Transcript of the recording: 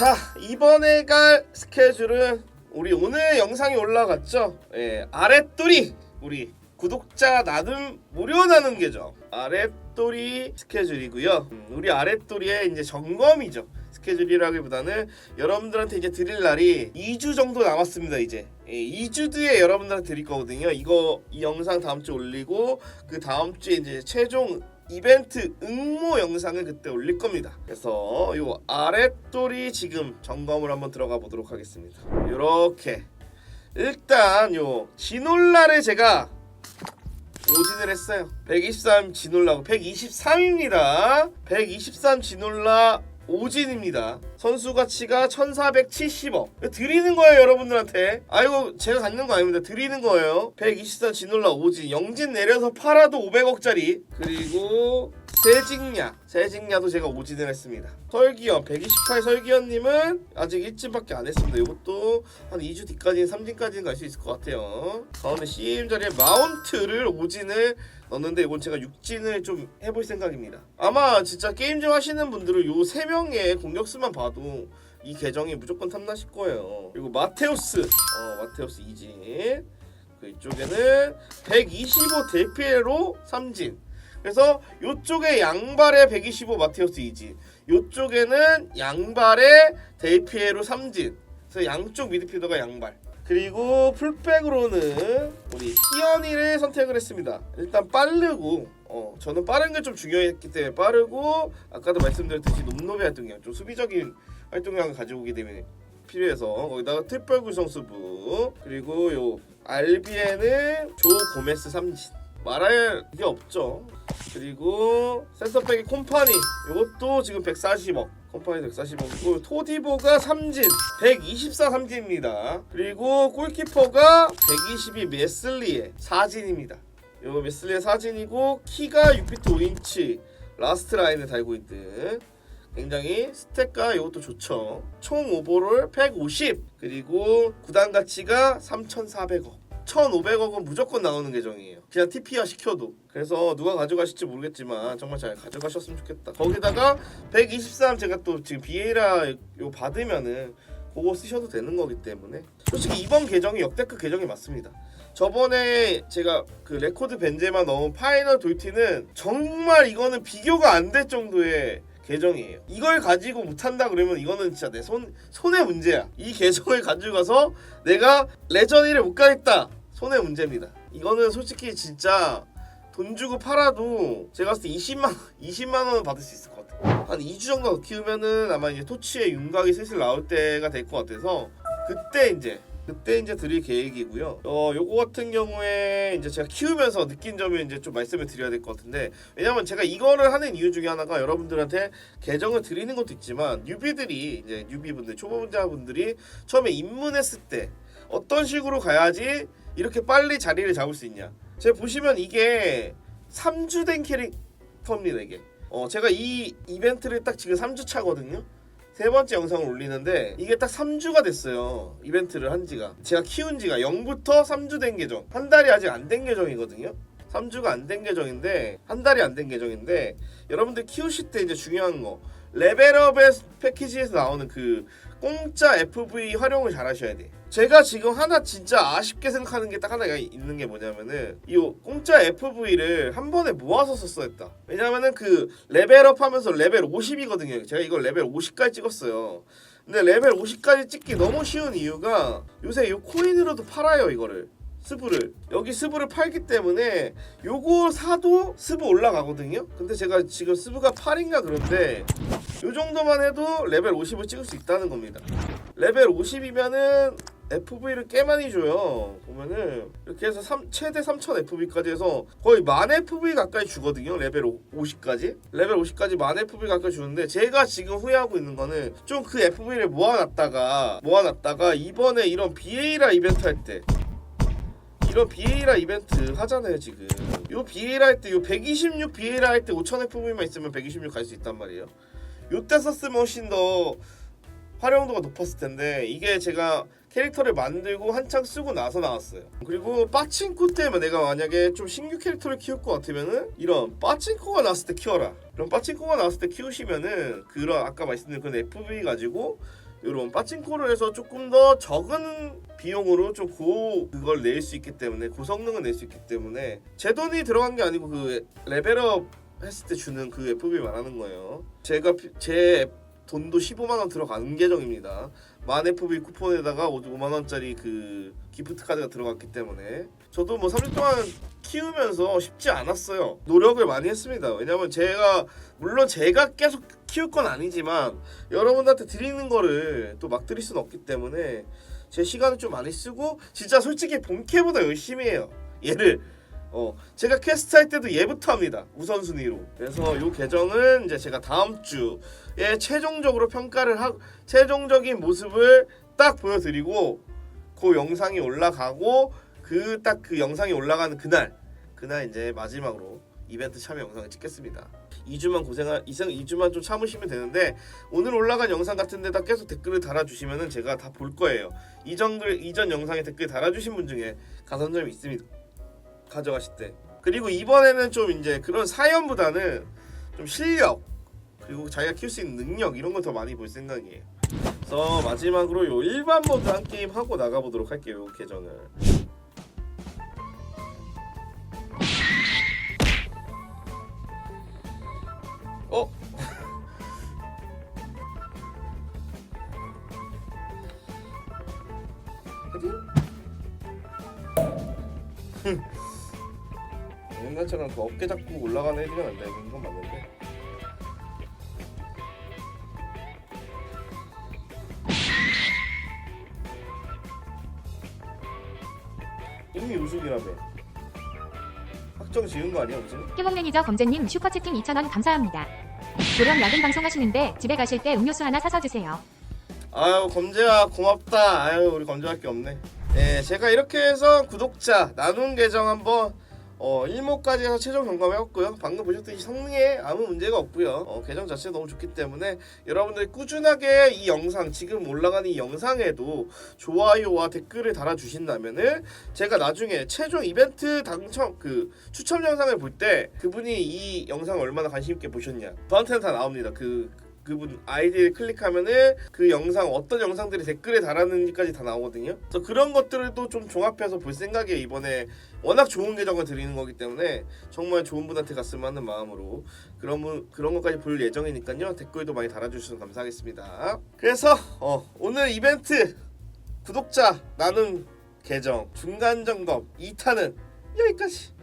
자 이번에 갈 스케줄은 우리 오늘 영상이 올라갔죠? 예, 아랫돌이 우리 구독자 나눔 무료 나눔 계정. 아랫돌이 스케줄이고요. 음, 우리 아랫돌이의 이제 점검이죠. 스케줄이라기보다는 여러분들한테 이제 드릴 날이 2주 정도 남았습니다 이제. 예, 2주 뒤에 여러분들한테 드릴 거거든요. 이거 이 영상 다음 주 올리고 그 다음 주에 이제 최종 이벤트 응모 영상을 그때 올릴 겁니다. 그래서 요 아랫돌이 지금 점검을 한번 들어가 보도록 하겠습니다. 이렇게 일단 요 진올라를 제가 오진을 했어요. 123 진올라고 123입니다. 123 진올라 오진입니다. 선수 가치가 1470억. 드리는 거예요, 여러분들한테. 아이고, 제가 갖는 거 아닙니다. 드리는 거예요. 123 진올라 오진. 영진 내려서 팔아도 500억짜리. 그리고 세징야. 세징야도 제가 오진을 했습니다. 설기현. 128 설기현님은 아직 1진밖에 안 했습니다. 이것도 한 2주 뒤까지는 3진까지는 갈 수 있을 것 같아요. 가운데 CM 자리에 마운트를 오진을 넣는데 이건 제가 육진을 좀 해볼 생각입니다. 아마 진짜 게임 좀 하시는 분들은 요세 명의 공격수만 봐도 이 계정이 무조건 탐나실 거예요. 그리고 마테우스, 어 마테우스 이진. 그 이쪽에는 125 대피로 삼진. 그래서 요쪽에 양발에 125 마테우스 이진. 요쪽에는 양발에 데이피에로 삼진. 그래서 양쪽 미드필더가 양발. 그리고 풀백으로는 우리 희연이를 선택을 했습니다. 일단 빠르고 어 저는 빠른 게 좀 중요했기 때문에 빠르고 아까도 말씀드렸듯이 놈놈의 활동량 좀 수비적인 활동량을 가지고 오기 때문에 필요해서 거기다가 특별 구성 수부 그리고 요 알비에는 조 고메스 삼진 말할 게 없죠. 그리고 센터백의 콤파니 이것도 지금 140억 콤파니 140억이고 토디보가 삼진 124 삼진입니다. 그리고 골키퍼가 122 메슬리의 사진입니다. 요 메슬리의 사진이고 키가 6피트 5인치 라스트 라인을 달고 있는 굉장히 스탯가 이것도 좋죠. 총 오버롤 150 그리고 구단 가치가 3,400억. 1,500억은 무조건 나오는 계정이에요. 그냥 TP화 시켜도. 그래서 누가 가져가실지 모르겠지만 정말 잘 가져가셨으면 좋겠다. 거기다가 123 제가 또 지금 비에이라 요 받으면은 그거 쓰셔도 되는 거기 때문에 솔직히 이번 계정이 역대급 계정이 맞습니다. 저번에 제가 그 레코드 벤제마 넣은 파이널 돌티는 정말 이거는 비교가 안 될 정도의 계정이에요. 이걸 가지고 못한다 그러면 이거는 진짜 내 손 손의 문제야. 이 계정을 가지고 가서 내가 레전이를 못 가겠다. 손의 문제입니다. 이거는 솔직히 진짜 돈 주고 팔아도 제가 봤을 때 20만 20만 원은 받을 수 있을 것 같아요. 한 2주 정도 더 키우면은 아마 이제 토치의 윤곽이 슬슬 나올 때가 될 것 같아서 그때 이제 그때 이제 드릴 계획이고요. 어, 요거 같은 경우에 이제 제가 키우면서 느낀 점을 이제 좀 말씀을 드려야 될 것 같은데 왜냐면 제가 이거를 하는 이유 중에 하나가 여러분들한테 계정을 드리는 것도 있지만 뉴비들이 이제 뉴비분들 초보자분들이 처음에 입문했을 때 어떤 식으로 가야지 이렇게 빨리 자리를 잡을 수 있냐. 제가 보시면 이게 3주 된 캐릭터입니다 이게. 어 제가 이 이벤트를 딱 지금 3주 차거든요. 세 번째 영상을 올리는데 이게 딱 3주가 됐어요. 이벤트를 한 지가. 제가 키운 지가 0부터 3주 된 계정. 한 달이 아직 안 된 계정이거든요. 3주가 안 된 계정인데 한 달이 안 된 계정인데 여러분들 키우실 때 이제 중요한 거 레벨업의 패키지에서 나오는 그 공짜 FV 활용을 잘 하셔야 돼. 제가 지금 하나 진짜 아쉽게 생각하는 게 딱 하나가 있는 게 뭐냐면은 이 공짜 FV를 한 번에 모아서 썼어야 했다. 왜냐면은 그 레벨업 하면서 레벨 50이거든요. 제가 이걸 레벨 50까지 찍었어요. 근데 레벨 50까지 찍기 너무 쉬운 이유가 요새 이 코인으로도 팔아요 이거를. 스브를. 여기 스브를 팔기 때문에 요거 사도 스브 올라가거든요. 근데 제가 지금 스브가 8인가 그런데 요 정도만 해도 레벨 50을 찍을 수 있다는 겁니다. 레벨 50이면은 FV를 꽤 많이 줘요. 보면은 이렇게 해서 3, 최대 3000 FV까지 해서 거의 만 FV 가까이 주거든요. 레벨 50까지. 레벨 50까지 만 FV 가까이 주는데 제가 지금 후회하고 있는 거는 좀 그 FV를 모아놨다가 모아놨다가 이번에 이런 BA라 이벤트 할때 이런 비에이라 이벤트 하잖아요 지금. 요 비에이라 할 때 요 126 비에이라 할 때 5000 FV만 있으면 126 갈 수 있단 말이에요. 요때 썼으면 훨씬 더 활용도가 높았을 텐데 이게 제가 캐릭터를 만들고 한창 쓰고 나서 나왔어요. 그리고 빠친코 때문에 내가 만약에 좀 신규 캐릭터를 키울 것 같으면은 이런 빠친코가 나왔을 때 키워라. 이런 빠친코가 나왔을 때 키우시면은 그런 아까 말씀드린 그런 FV 가지고 이런 빠찡코를 해서 조금 더 적은 비용으로 좀 고 그걸 낼 수 있기 때문에 고성능을 낼 수 있기 때문에 제 돈이 들어간 게 아니고 그 레벨업 했을 때 주는 그 FB 말하는 거예요. 제가 피- 제 돈도 15만 원 들어가는 계정입니다. 만 FB 쿠폰에다가 5만 원짜리 그 기프트 카드가 들어갔기 때문에 저도 뭐 3년 동안 키우면서 쉽지 않았어요. 노력을 많이 했습니다. 왜냐면 제가 물론 제가 계속 키울 건 아니지만 여러분들한테 드리는 거를 또 막 드릴 수는 없기 때문에 제 시간을 좀 많이 쓰고 진짜 솔직히 본캐보다 열심히 해요. 얘를 어 제가 퀘스트 할 때도 얘부터 합니다. 우선순위로. 그래서 이 계정은 이제 제가 다음 주에 최종적으로 평가를 하 최종적인 모습을 딱 보여드리고 그 영상이 올라가고 그 딱 그 영상이 올라가는 그날 그날 이제 마지막으로 이벤트 참여 영상을 찍겠습니다. 2주만 고생할 이상 2주만 좀 참으시면 되는데 오늘 올라간 영상 같은 데다 계속 댓글을 달아주시면은 제가 다 볼 거예요. 이전 글 이전 영상에 댓글 달아주신 분 중에 가산점이 있습니다 가져가실 때. 그리고 이번에는 좀 이제 그런 사연보다는 좀 실력 그리고 자기가 키울 수 있는 능력 이런 걸 더 많이 볼 생각이에요. 그래서 마지막으로 요 일반 모드 한 게임 하고 나가보도록 할게요 요 계정을 옛날처럼 그 어깨 잡고 올라가는 애들은 안 돼. 이건 맞는데. 이미 우승이라며. 확정 지은 거 아니야 무슨? 희몽 매니저 검재님 슈퍼채팅 2,000원 감사합니다. 조령 야근 방송 하시는데 집에 가실 때 음료수 하나 사서 드세요. 아유 검재야 고맙다. 아유 우리 검재할 게 없네. 예, 제가 이렇게 해서 구독자 나눈 계정 한번 어 1모까지 해서 최종 점검해봤고요. 방금 보셨듯이 성능에 아무 문제가 없고요. 어, 계정 자체가 너무 좋기 때문에 여러분들이 꾸준하게 이 영상 지금 올라가는 이 영상에도 좋아요와 댓글을 달아주신다면은 제가 나중에 최종 이벤트 당첨 그 추첨 영상을 볼 때 그분이 이 영상을 얼마나 관심 있게 보셨냐 저한테는 다 나옵니다. 그 그분 아이디를 클릭하면은 그 영상 어떤 영상들이 댓글에 달았는지까지 다 나오거든요. 그래서 그런 것들도 좀 종합해서 볼 생각에 이번에 워낙 좋은 계정을 드리는 거기 때문에 정말 좋은 분한테 갔으면 하는 마음으로 그런 분 그런 것까지 볼 예정이니까요. 댓글도 많이 달아주시면 감사하겠습니다. 그래서 어, 오늘 이벤트 구독자 나눔 계정 중간 점검 2탄은 여기까지.